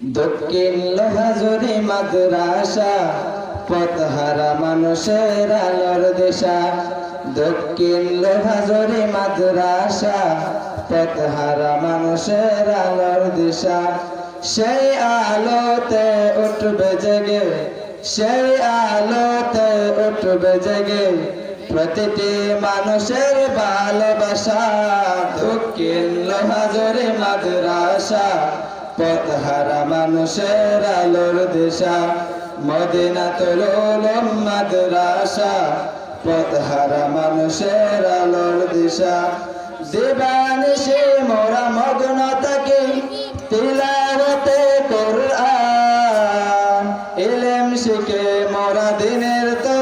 দক্ষিণ লোহাজুরি মাদ্রাসা, পথহারা মানুষের আলোর দেশা। দক্ষিণ লোহাজুরি মাদ্রাসা, পথহারা মানুষের আলোর দিশা। সেই আলোতে উঠবে জেগে, সেই আলোতে উঠবে জেগে প্রতিটি মানুষের ভালোবাসা। দক্ষিণ লোহাজুরি মাদ্রাসা পথহারা মানুষের আলোর দিশা। মদিনা তুলুলম মাদ্রাসা। পথহারা মানুষের আলোর দিশা। দিবানিশি মোরা মগ্ন থাকি তিলাওয়াতে কোরআন। ইলম শিখে মোরা দিনের তরে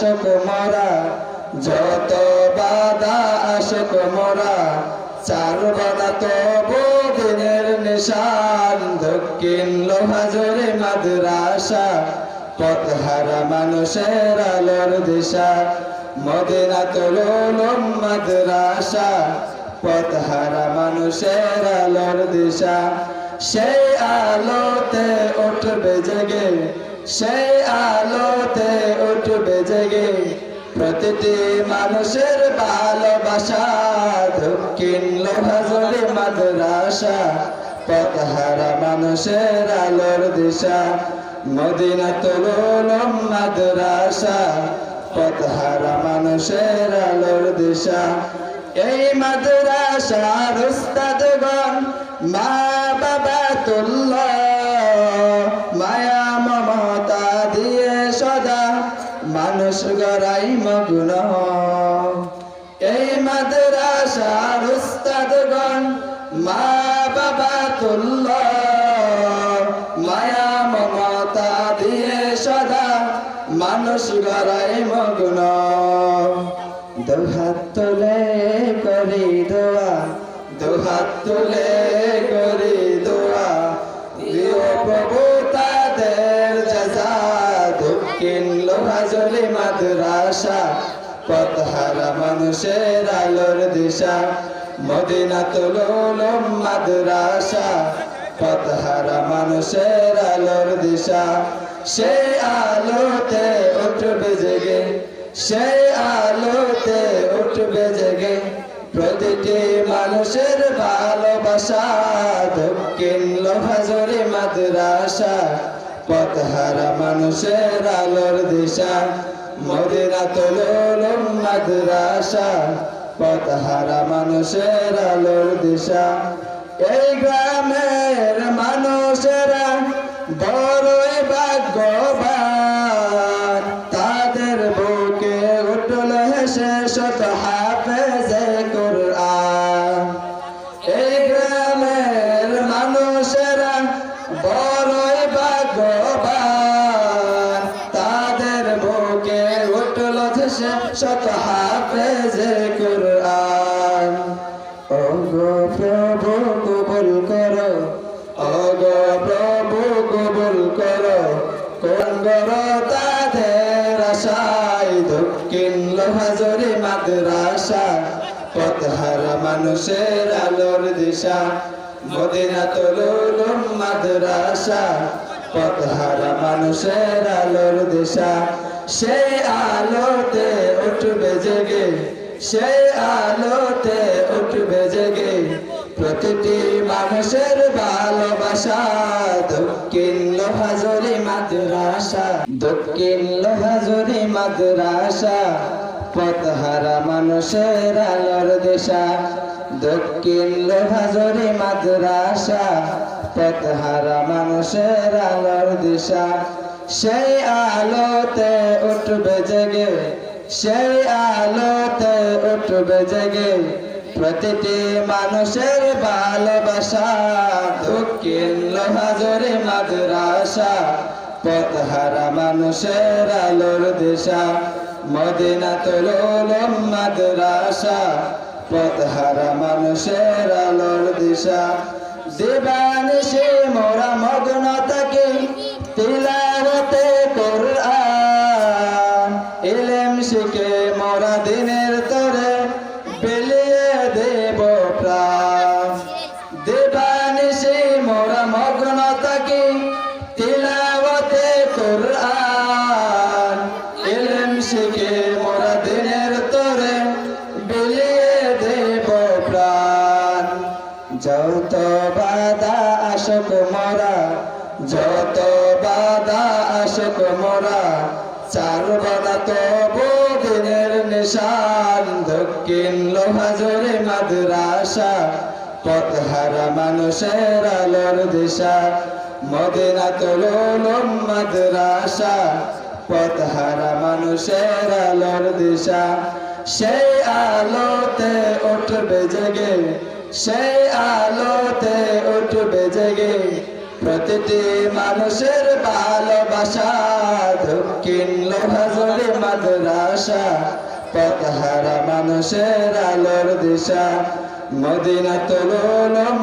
আসক মোরা, যত বাধা আসক মোরা চার বাধা তবু দিনের নিশান। দক্ষিণ লোহাজরে মাদ্রাসা পথহারা মানুষের আলোর দিশা। মদিনা তুলুলম মাদ্রাসা পথহারা মানুষের আলোর দিশা। সেই আলোতে উঠবে জেগে সেই আলোতে উঠবে জেগে প্রতিটি মানুষের ভালোবাসা। দক্ষিণ লোহাজরে মাদ্রাসা, পথহারা মানুষের আলোর দিশা। মদিনা তুলুলম মাদ্রাসা, পথহারা মানুষের আলোর দিশা। এই মাদ্রাসার উস্তাদগণ মা বাবা মানুষ গড়াই মগ্ন। এই মাদ্রাসার উস্তাদগণ মা বাবা তুল্লাহ মায়া মমতা দিয়ে সদা মানুষ গড়াই মগ্ন। দুহাত তুলে করি দোয়া, দুহাত তুলে মানুষের আলোর দিশা মদিনা তুলুলম মাদ্রাসা, পথহারা মানুষের আলোর দিশা। সেই আলোতে উঠবে জেগে সেই আলোতে উঠবে জেগে, প্রতিটি মানুষের ভালোবাসা, দক্ষিণ লোহাজরি মাদ্রাসা, পথহারা মানুষের আলোর দিশা। মদিনা তুলুলম মাদ্রাসা, পথহারা মানুষের আলোর দিশা। এই গ্রামের মানুষেরা বড়ই ভাগ্যবান। তাদের বুকে উঠল হেসে শত হাফেজে দক্ষিণ লোহাজরি মাদ্রাসা, পথহারা মানুষের আলোর দিশা মদিনা তুলুলুম মাদ্রাসা, পথহারা মানুষের আলোর দিশা। সেই আলোতে উঠবে জেগে, সেই আলোতে উঠবে জেগে, প্রতিটি মানুষের ভালোবাসা, দক্ষিণ লোহাজরি মাদ্রাসা, দক্ষিণ লোহাজরি মাদ্রাসা, পথহারা মানুষের আলোর দেশা। দক্ষিণ লোহাজরি মাদ্রাসা, পথহারা মানুষের আলোর দিশা। সেই আলোতে উঠবে জেগে, সেই আলোতে উঠবে জেগে প্রতিটি মানুষের ভালোবাসা। দক্ষিণ লোহাজরে মাদ্রাসা পথহারা মানুষের আলোর দিশা। মদিনা তুলুলম মাদ্রাসা, পথহারা মানুষের আলোর দিশা। দিবানিশি মোরা মগ্ন থাকি তিলাবতে যত বাধা আসক মোরা, যত বাধা আসক মোরা চার বাধা তবু দিনের নিশান। দক্ষিণ লোহাজরে মাদ্রাসা, পথহারা মানুষের আলোর দিশা। মদিনা তুলুম মাদ্রাসা, পথহারা মানুষের আলোর দিশা। সেই আলোতে উঠবে জেগে সেই আলোতে উঠবে জেগে প্রতিটি মানুষের ভালোবাসা দক্ষিণ লোহাজরে মাদ্রাসা, পথহারা মানুষের আলোর দিশা মদিনা তুলুম